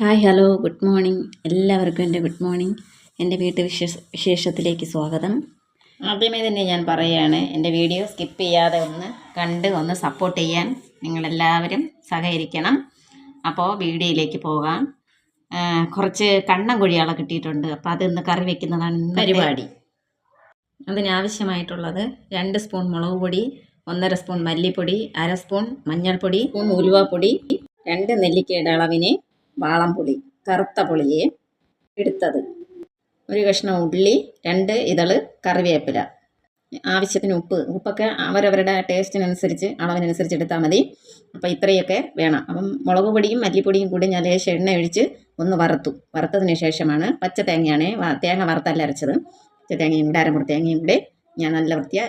Hi hello good morning എല്ലാവർക്കും എന്റെ good morning എന്റെ വീട്ടു വിശേഷ വിശേഷത്തിലേക്ക് സ്വാഗതം. ആദ്യമേ തന്നെ ഞാൻ പറയുകയാണ് എന്റെ വീഡിയോ സ്കിപ്പ് ചെയ്യാതെ ഒന്ന് കണ്ട് ഒന്ന് സപ്പോർട്ട് ചെയ്യാൻ നിങ്ങളെല്ലാവരും സഹകരിക്കണം. അപ്പോൾ വീഡിയോയിലേക്ക് പോകാം. കുറച്ച് കണ്ണൻ കുഴിയാളെ കിട്ടിയിട്ടുണ്ട്. അപ്പോൾ അതൊന്ന് കറി വെക്കുന്നതാണ് പരിപാടി. അതിനാവശ്യമായിട്ടുള്ളത് രണ്ട് സ്പൂൺ മുളക് പൊടി ഒന്നര സ്പൂൺ മല്ലിപ്പൊടി അര സ്പൂൺ മഞ്ഞൾപ്പൊടി ഉലുവാപ്പൊടി രണ്ട് നെല്ലിക്കയുടെ അളവിന് വാളംപുളി കറുത്ത പുളിയെ എടുത്തത്. ഒരു കഷ്ണം ഉള്ളി രണ്ട് ഇതൾ കറിവേപ്പില. ആവശ്യത്തിന് ഉപ്പ് ഉപ്പൊക്കെ അവരവരുടെ ടേസ്റ്റിനനുസരിച്ച് അളവിനനുസരിച്ച് എടുത്താൽ മതി. അപ്പോൾ ഇത്രയൊക്കെ വേണം. അപ്പം മുളക് പൊടിയും മല്ലിപ്പൊടിയും കൂടി ഞാൻ ലേശം എണ്ണ ഒഴിച്ച് ഒന്ന് വറുത്തു. വറുത്തതിന് ശേഷമാണ് പച്ച തേങ്ങയാണ് തേങ്ങ വറുത്തല്ല അരച്ചത്. പച്ച തേങ്ങയും കൂടെ അരമുറി തേങ്ങയും കൂടെ ഞാൻ നല്ല വൃത്തിയ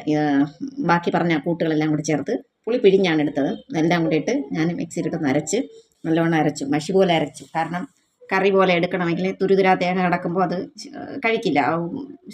ബാക്കി പറഞ്ഞ കൂട്ടുകളെല്ലാം കൂടി ചേർത്ത് പുളി പിഴിഞ്ഞാണ് എടുത്തത്. എല്ലാം കൂടി ഇട്ട് ഞാൻ മിക്സിയിലിട്ടൊന്ന് അരച്ച് നല്ലവണ്ണം അരച്ചു മഷി പോലെ അരച്ചു. കാരണം കറി പോലെ എടുക്കണമെങ്കിൽ തുരുതുരാ തേങ്ങ കിടക്കുമ്പോൾ അത് കഴിക്കില്ല.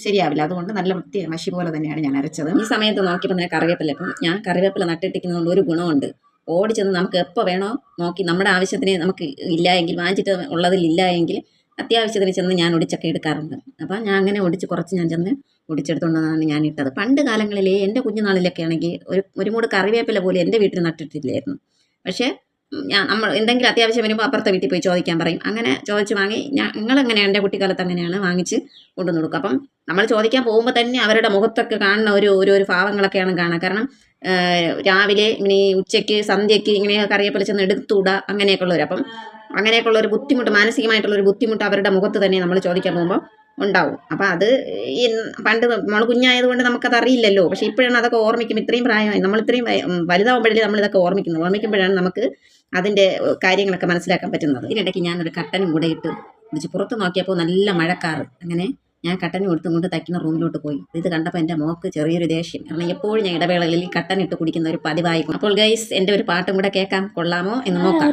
ശരിയാവില്ല. അതുകൊണ്ട് നല്ല വൃത്തി മഷി പോലെ തന്നെയാണ് ഞാൻ അരച്ചത്. ഈ സമയത്ത് നോക്കിയപ്പോൾ ഞാൻ കറിവേപ്പില ഇപ്പം ഞാൻ കറിവേപ്പില നട്ടിട്ടിരിക്കുന്നതുകൊണ്ട് ഒരു ഗുണമുണ്ട്. ഓടിച്ചെന്ന് നമുക്ക് എപ്പോൾ വേണോ നോക്കി നമ്മുടെ ആവശ്യത്തിന് നമുക്ക് ഇല്ല എങ്കിൽ വാങ്ങിച്ചിട്ട് ഉള്ളതിൽ ഇല്ലായെങ്കിൽ അത്യാവശ്യത്തിന് ചെന്ന് ഞാൻ ഒടിച്ചൊക്കെ എടുക്കാറുണ്ട്. അപ്പം ഞാൻ അങ്ങനെ ഒടിച്ച് കുറച്ച് ഞാൻ ചെന്ന് ഒടിച്ചെടുത്തുകൊണ്ടാണ് ഞാൻ ഇട്ടത്. പണ്ട് കാലങ്ങളിൽ എന്റെ കുഞ്ഞുനാളിലൊക്കെ ആണെങ്കിൽ ഒരു ഒരു മൂട് കറിവേപ്പില പോലും എന്റെ വീട്ടിൽ നട്ടിട്ടില്ലായിരുന്നു. പക്ഷേ ഞാൻ നമ്മൾ എന്തെങ്കിലും അത്യാവശ്യം വരുമ്പോൾ അപ്പുറത്തെ വീട്ടിൽ പോയി ചോദിക്കാൻ പറയും. അങ്ങനെ ചോദിച്ച് വാങ്ങി ഞങ്ങളെങ്ങനെയാണ് എന്റെ കുട്ടിക്കാലത്ത് അങ്ങനെയാണ് വാങ്ങിച്ച് കൊണ്ടുവന്ന് കൊടുക്കുക. അപ്പം നമ്മൾ ചോദിക്കാൻ പോകുമ്പോൾ തന്നെ അവരുടെ മുഖത്തൊക്കെ കാണുന്ന ഒരു ഒരു ഒരു ഭാവങ്ങളൊക്കെയാണ് കാണുക. കാരണം രാവിലെ ഇങ്ങനെ ഉച്ചയ്ക്ക് സന്ധ്യയ്ക്ക് ഇങ്ങനെ കറിവേപ്പില ചെന്ന് എടുത്തുവിടുക അങ്ങനെയൊക്കെ ഉള്ളവർ അപ്പം അങ്ങനെയൊക്കെ ഉള്ള ഒരു ബുദ്ധിമുട്ട് മാനസികമായിട്ടുള്ള ഒരു ബുദ്ധിമുട്ട് അവരുടെ മുഖത്ത് തന്നെ നമ്മൾ ചോദിക്കാൻ പോകുമ്പോൾ ഉണ്ടാവും. അപ്പം അത് പണ്ട് നമ്മൾ കുഞ്ഞായതുകൊണ്ട് നമുക്കത് അറിയില്ലല്ലോ. പക്ഷേ ഇപ്പോഴാണ് അതൊക്കെ ഓർമ്മിക്കും. ഇത്രയും പ്രായമായി. നമ്മൾ ഇത്രയും വലുതാവുമ്പോഴല്ലേ നമ്മൾ ഇതൊക്കെ ഓർമ്മിക്കുന്നത്. ഓർമ്മിക്കുമ്പോഴാണ് നമുക്ക് അതിന്റെ കാര്യങ്ങളൊക്കെ മനസ്സിലാക്കാൻ പറ്റുന്നത്. ഇതിനിടയ്ക്ക് ഞാനൊരു കട്ടനും കൂടെ ഇട്ട് പിടിച്ച് പുറത്ത് നോക്കിയപ്പോൾ നല്ല മഴക്കാറ്. അങ്ങനെ ഞാൻ കട്ടനും എടുത്തും കൊണ്ട് തയ്ക്കുന്ന റൂമിലോട്ട് പോയി. ഇത് കണ്ടപ്പോൾ എന്റെ മോക്ക് ചെറിയൊരു ദേഷ്യം. കാരണം എപ്പോഴും ഞാൻ ഇടവേളകളിൽ ഈ കട്ടൻ ഇട്ട് കുടിക്കുന്ന ഒരു പതിവായിരിക്കും അപ്പോൾ ഗൈസ് എന്റെ ഒരു പാട്ടും കൂടെ കേൾക്കാം. കൊള്ളാമോ എന്ന് നോക്കാം.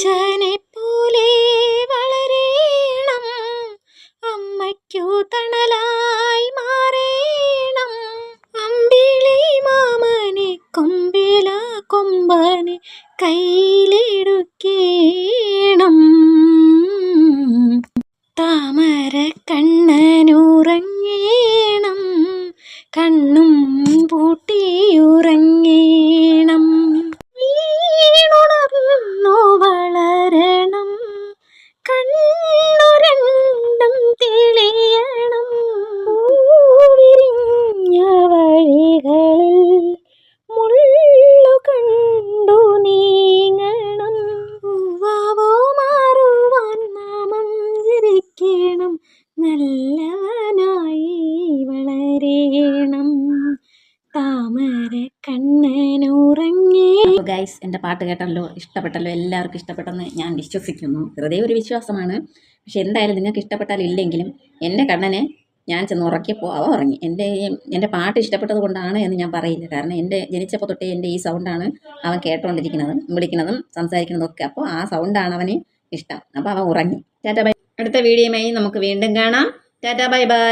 ചനെ പോലെ വളരേണം. അമ്മയ്ക്കു തണലായി മാറേണം. അമ്പിളി മാമനെ കൊമ്പില കൊമ്പനെ കയ്യിലെടുക്കേണം. താമര കണ്ണനുറങ്ങേണം കണ്ണും ഗൈസ് എന്റെ പാട്ട് കേട്ടല്ലോ ഇഷ്ടപ്പെട്ടല്ലോ എല്ലാവർക്കും ഇഷ്ടപ്പെട്ടെന്ന് ഞാൻ വിശ്വസിക്കുന്നു. വെറുതെ ഒരു വിശ്വാസമാണ്. പക്ഷെ എന്തായാലും നിങ്ങൾക്ക് ഇഷ്ടപ്പെട്ടാലും ഇല്ലെങ്കിലും എന്റെ കണ്ണനെ ഞാൻ ചെന്ന് ഉറക്കിയപ്പോൾ അവ ഉറങ്ങി. എന്റെ എന്റെ പാട്ട് ഇഷ്ടപ്പെട്ടത് കൊണ്ടാണ് എന്ന് ഞാൻ പറയില്ല കാരണം എന്റെ ജനിച്ചപ്പോൾ തൊട്ടേ എന്റെ ഈ സൗണ്ടാണ് അവൻ കേട്ടുകൊണ്ടിരിക്കുന്നതും വിളിക്കുന്നതും സംസാരിക്കുന്നതും ഒക്കെ. അപ്പോൾ ആ സൗണ്ടാണ് അവന് ഇഷ്ടം. അപ്പോൾ അവൻ ഉറങ്ങി. Tata bye. അടുത്ത വീഡിയോയുമായി നമുക്ക് വീണ്ടും കാണാം. Tata bye bye.